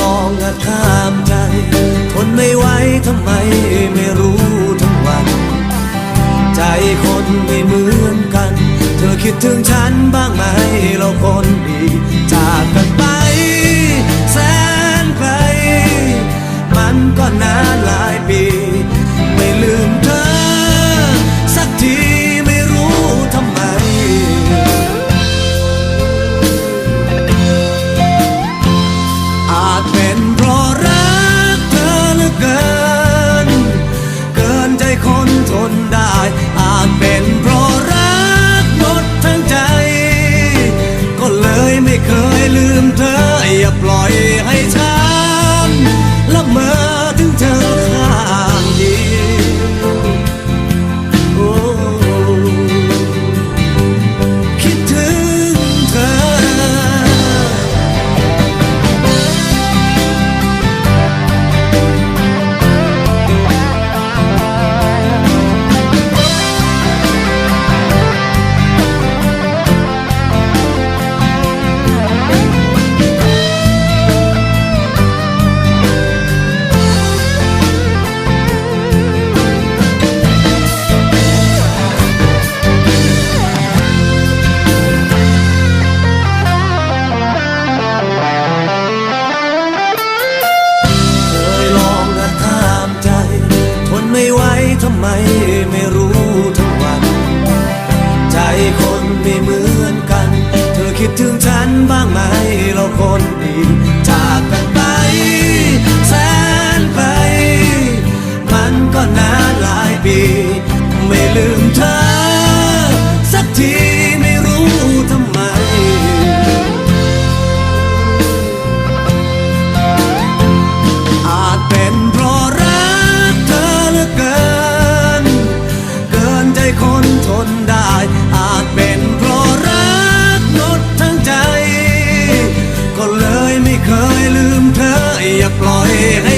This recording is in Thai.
ลองหักข้ามใจ ทนไม่ไหวทำไมไม่รู้ทั้งวัน ใจคนไม่เหมือนกัน เธอคิดถึงฉันบ้างไหมเราคนดีจากกันไป ไหมไม่รู้ทุกวัน ใจคนไม่เหมือนกัน เธอคิดถึงฉันบ้างไหมเราคนดีจากกันไปแสนไป มันก็นานหลายปี ไม่ลืมเธอ Amen.